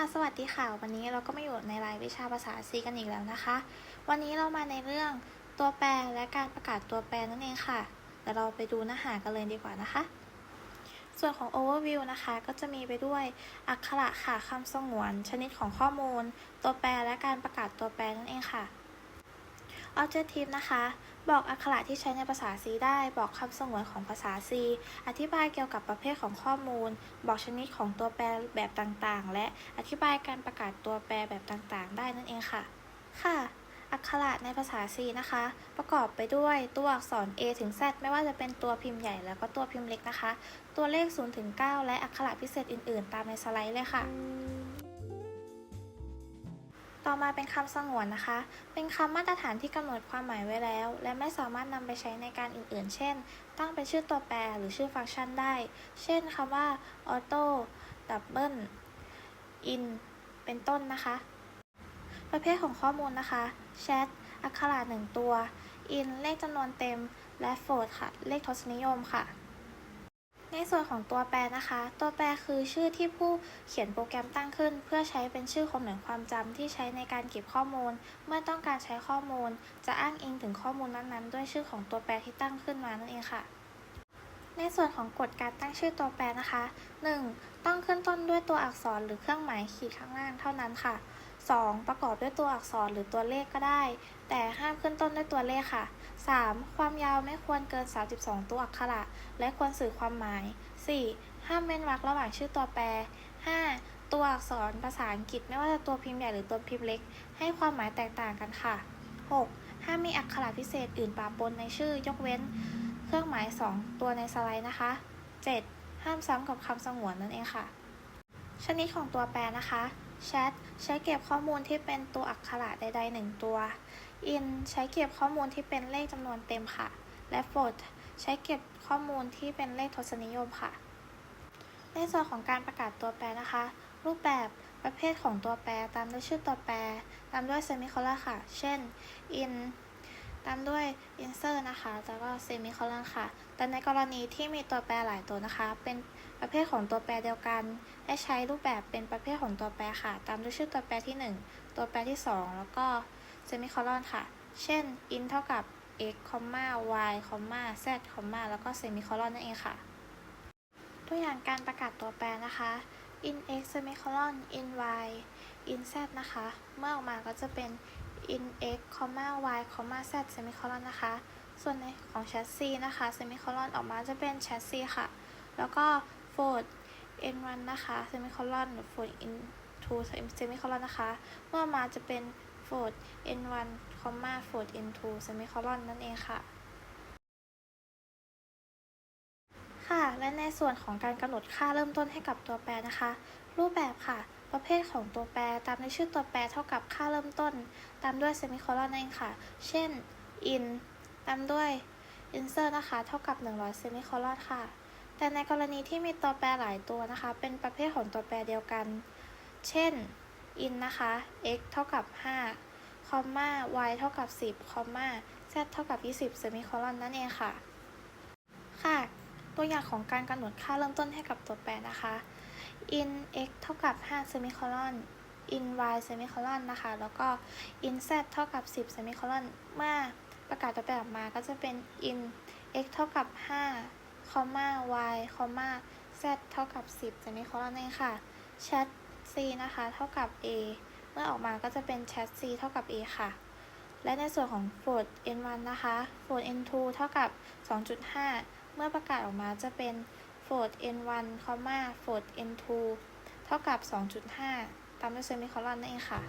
ค่ะ สวัสดีค่ะ วันนี้เราก็มาอยู่ในรายวิชาภาษาซีกันอีกแล้วนะคะ วันนี้เรามาในเรื่องตัวแปรและการประกาศตัวแปรนั่นเองค่ะเดี๋ยวเราไปดูเนื้อหากันเลยดีกว่านะคะ ส่วนของ overview นะคะ ก็จะมีไปด้วย อักขระค่ะคำสงวน ชนิดของข้อมูล ตัวแปรและการประกาศตัวแปรนั่นเองค่ะ objective นะคะ บอกอักขระที่ใช้ในภาษา C ได้ บอกคำสงวนของภาษา C อธิบายเกี่ยวกับประเภทของข้อมูล บอกชนิดของตัวแปรแบบต่างๆ และอธิบายการประกาศตัวแปรแบบต่างๆ ได้นั่นเองค่ะ ค่ะอักขระในภาษา C นะคะ ประกอบไปด้วยตัวอักษร A ถึง Z ไม่ว่าจะเป็นตัวพิมพ์ใหญ่แล้วก็ตัวพิมพ์เล็กนะคะ ตัวเลข0ถึง9และอักขระพิเศษอื่น ๆ ตามในสไลด์เลยค่ะ ต่อมาเป็นคำสงวนนะคะ เป็นคำมาตรฐานที่กำหนดความหมายไว้แล้ว และไม่สามารถนำไปใช้ในการอื่นๆ เช่น ตั้งเป็นชื่อตัวแปรหรือชื่อฟังก์ชันได้ เช่นคำว่า auto double in เป็นต้นนะคะ ประเภทของข้อมูลนะคะ chat อักขระหนึ่งตัว in เลขจำนวนเต็ม และ float ค่ะ เลขทศนิยมค่ะ ในส่วนของตัวแปรนะคะ ตัวแปรคือชื่อที่ผู้เขียนโปรแกรมตั้งขึ้น เพื่อใช้เป็นชื่อของหน่วยความจำที่ใช้ในการเก็บข้อมูล เมื่อต้องการใช้ข้อมูล จะอ้างอิงถึงข้อมูลนั้นๆ ด้วยชื่อของตัวแปรที่ตั้งขึ้นมานั่นเองค่ะ ในส่วนของกฎการตั้งชื่อตัวแปรนะคะ 1. ต้องขึ้นต้นด้วยตัวอักษรหรือเครื่องหมายขีดข้างล่างเท่านั้นค่ะ 2. ประกอบด้วยตัวอักษรหรือตัวเลขก็ได้ แต่ห้ามขึ้นต้นด้วยตัวเลขค่ะ 3. ความยาวไม่ควรเกิน 32 ตัวอักขระ และควรสื่อความหมาย 4. ห้ามเว้นวรรคระหว่างชื่อตัวแปร 5. ตัวอักษรภาษาอังกฤษไม่ว่าจะตัวพิมพ์ใหญ่หรือตัวพิมพ์เล็ก ให้ความหมายแตกต่างกันค่ะ 6. ห้ามมีอักขระพิเศษอื่นปะปนในชื่อยกเว้น เครื่องหมาย 2 ตัวในสไลด์นะคะ 7. ห้ามซ้ำกับคำสงวนนั่นเองค่ะ ชนิดของตัวแปรนะคะ chat ใช้เก็บข้อมูลที่เป็นตัวอักขระใดๆหนึ่งตัว in ใช้เก็บข้อมูลที่เป็นเลขจำนวนเต็มค่ะ และ float ใช้เก็บข้อมูลที่เป็นเลขทศนิยมค่ะ ในส่วนของการประกาศตัวแปรนะคะ รูปแบบประเภทของตัวแปรตามด้วยชื่อตัวแปร ตามด้วยเซมิโคลอนค่ะ เช่น in ตามด้วย insert นะคะ แล้วก็เซมิโคลอนค่ะ แต่ในกรณีที่มีตัวแปรหลายตัวนะคะ เป็น ประเภทของตัวแปรเดียวกัน และใช้รูปแบบเป็นประเภทของตัวแปรค่ะ ตามด้วยชื่อตัวแปรที่ 1 ตัวแปรที่ 2 แล้วก็เซมิโคลอนค่ะ เช่น in เท่ากับ x, y, z, แล้วก็เซมิโคลอนนั่นเองค่ะ ตัวอย่างการประกาศตัวแปรนะคะ in x semicolon in y in z นะคะ เมื่อออกมาก็จะเป็น in x, y, z semicolon นะคะ ส่วนในของ chassis นะคะ semicolon ออกมาจะเป็น chassis ค่ะ แล้วก็ fold n1 นะคะ semicolon fold in2 semicolon นะคะ เมื่อมาจะเป็น fold n1 fold n2 semicolon นั่นเองค่ะ ค่ะ และในส่วนของการกำหนดค่าเริ่มต้นให้กับตัวแปรนะคะ รูปแบบค่ะ ประเภทของตัวแปรตามในชื่อตัวแปรเท่ากับค่าเริ่มต้น ตามด้วยเซมิโคลอนนั่นเองค่ะ เช่น in ตามด้วย insert นะคะ เท่ากับ 100เซมิโคลอนค่ะ แต่ในกรณีที่มีตัวแปรหลายตัวนะคะ เป็นประเภทของตัวแปรเดียวกัน เช่น in นะคะ x เท่ากับ5คอมมา y เท่ากับ 10คอมมา z เท่ากับ 20เซมิโคลอนนั่นเองค่ะ ค่ะ ตัวอย่างของการกำหนดค่าเริ่มต้นให้กับตัวแปรนะคะ in x เท่ากับ5 semicolon in y semicolon นะคะ แล้วก็ in z เท่ากับ 10 semicolon เมื่อประกาศตัวแปรออกมาก็จะเป็น in x เท่ากับ5 comma y comma z เท่ากับ 10 semicolon นั่นเองค่ะ chat c นะคะ เท่ากับ a เมื่อออกมาก็จะเป็น chat c เท่ากับ a ค่ะ และในส่วนของ float n1 นะคะ float n2 เท่ากับ 2.5 เมื่อประกาศออกมาจะเป็น float n1, float n2 เท่ากับ 2.5 ตามด้วยเซมิโคลอนนั่นเองค่ะ